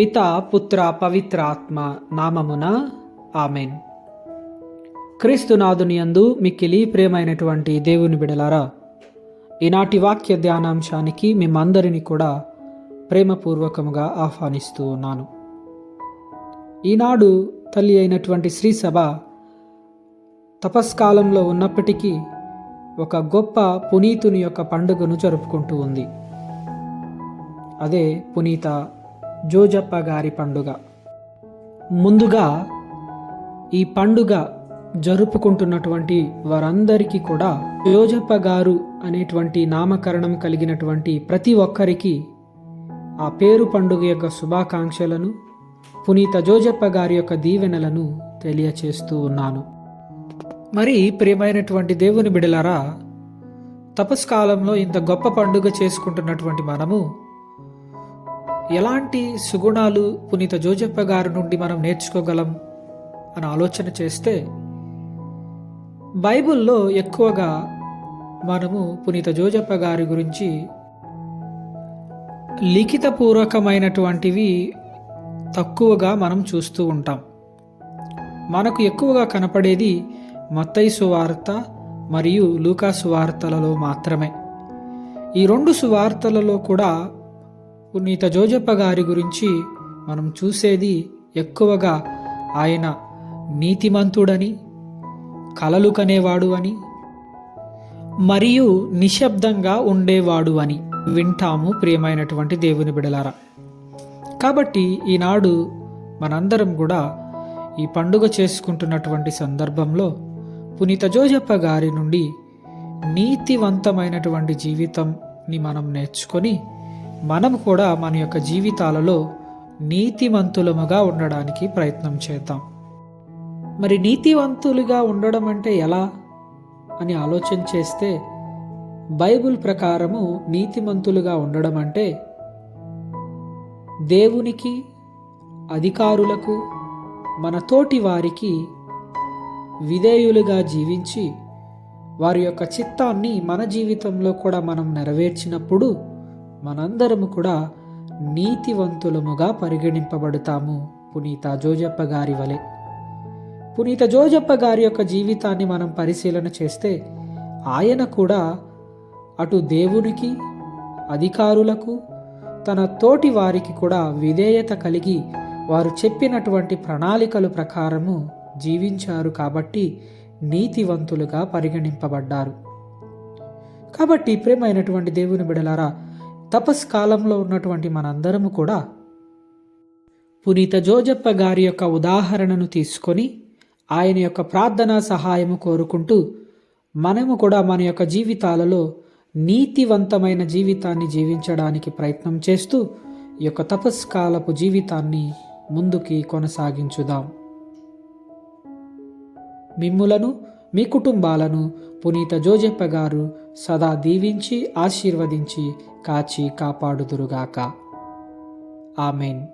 పిత పుత్ర పవిత్ర ఆత్మ నామమున ఆమెన్. క్రీస్తునాథునియందు మిక్కిలి ప్రేమైనటువంటి దేవుని బిడలారా ఈనాటి వాక్య ధ్యానాంశానికి మిమ్మందరినీ కూడా ప్రేమపూర్వకముగా ఆహ్వానిస్తూ ఉన్నాను. ఈనాడు తల్లి అయినటువంటి శ్రీసభ తపస్కాలంలో ఉన్నప్పటికీ ఒక గొప్ప పునీతుని యొక్క పండుగను జరుపుకుంటూ ఉంది. అదే పునీత జోజప్ప గారి పండుగ. ముందుగా ఈ పండుగ జరుపుకుంటున్నటువంటి వారందరికీ కూడా జోజప్ప గారు అనేటువంటి నామకరణం కలిగినటువంటి ప్రతి ఒక్కరికి ఆ పేరు పండుగ యొక్క శుభాకాంక్షలను పునీత జోజప్ప గారి యొక్క దీవెనలను తెలియచేస్తూ ఉన్నాను. మరి ప్రియమైనటువంటి దేవుని బిడలారా తపస్కాలంలో ఇంత గొప్ప పండుగ చేసుకుంటున్నటువంటి మనము ఎలాంటి సుగుణాలు పునీత జోజప్ప గారి నుండి మనం నేర్చుకోగలం అని ఆలోచన చేస్తే బైబిల్లో ఎక్కువగా మనము పునీత జోజప్ప గారి గురించి లిఖితపూర్వకమైనటువంటివి తక్కువగా మనం చూస్తూ ఉంటాం. మనకు ఎక్కువగా కనపడేది మత్తయి సువార్త మరియు లూకా సువార్తలలో మాత్రమే. ఈ రెండు సువార్తలలో కూడా పునీత జోజప్ప గారి గురించి మనం చూసేది ఎక్కువగా ఆయన నీతిమంతుడని కలలు కనేవాడు అని మరియు నిశ్శబ్దంగా ఉండేవాడు అని వింటాము ప్రియమైనటువంటి దేవుని బిడలారా. కాబట్టి ఈనాడు మనందరం కూడా ఈ పండుగ చేసుకుంటున్నటువంటి సందర్భంలో పునీత జోజప్ప గారి నుండి నీతివంతమైనటువంటి జీవితంని మనం నేర్చుకొని మనం కూడా మన యొక్క జీవితాలలో నీతివంతులముగా ఉండడానికి ప్రయత్నం చేద్దాం. మరి నీతివంతులుగా ఉండడం అంటే ఎలా అని ఆలోచన చేస్తే బైబిల్ ప్రకారము నీతిమంతులుగా ఉండడం అంటే దేవునికి అధికారులకు మన తోటి వారికి విధేయులుగా జీవించి వారి యొక్క చిత్తాన్ని మన జీవితంలో కూడా మనం నెరవేర్చినప్పుడు మనందరము కూడా నీతివంతులముగా పరిగణింపబడతాము పునీత జోజప్ప గారి వలె. పునీత జోజప్ప గారి యొక్క జీవితాన్ని మనం పరిశీలన చేస్తే ఆయన కూడా అటు దేవునికి అధికారులకు తన తోటి వారికి కూడా విధేయత కలిగి వారు చెప్పినటువంటి ప్రణాళికలు ప్రకారము జీవించారు కాబట్టి నీతివంతులుగా పరిగణింపబడ్డారు. కాబట్టి ప్రేమైనటువంటి దేవుని బిడలారా తపస్కాలంలో ఉన్నటువంటి మనందరము కూడా పునీత జోజప్ప గారి యొక్క ఉదాహరణను తీసుకొని ఆయన యొక్క ప్రార్థనా సహాయము కోరుకుంటూ మనము కూడా మన యొక్క జీవితాలలో నీతివంతమైన జీవితాన్ని జీవించడానికి ప్రయత్నం చేస్తూ ఈ యొక్క తపస్కాలపు జీవితాన్ని ముందుకి కొనసాగించుదాం. మిమ్ములను మీ కుటుంబాలను పునీత జోజప్ప గారు సదా దీవించి ఆశీర్వదించి కాచి కాపాడుదురుగాక. ఆమెన్.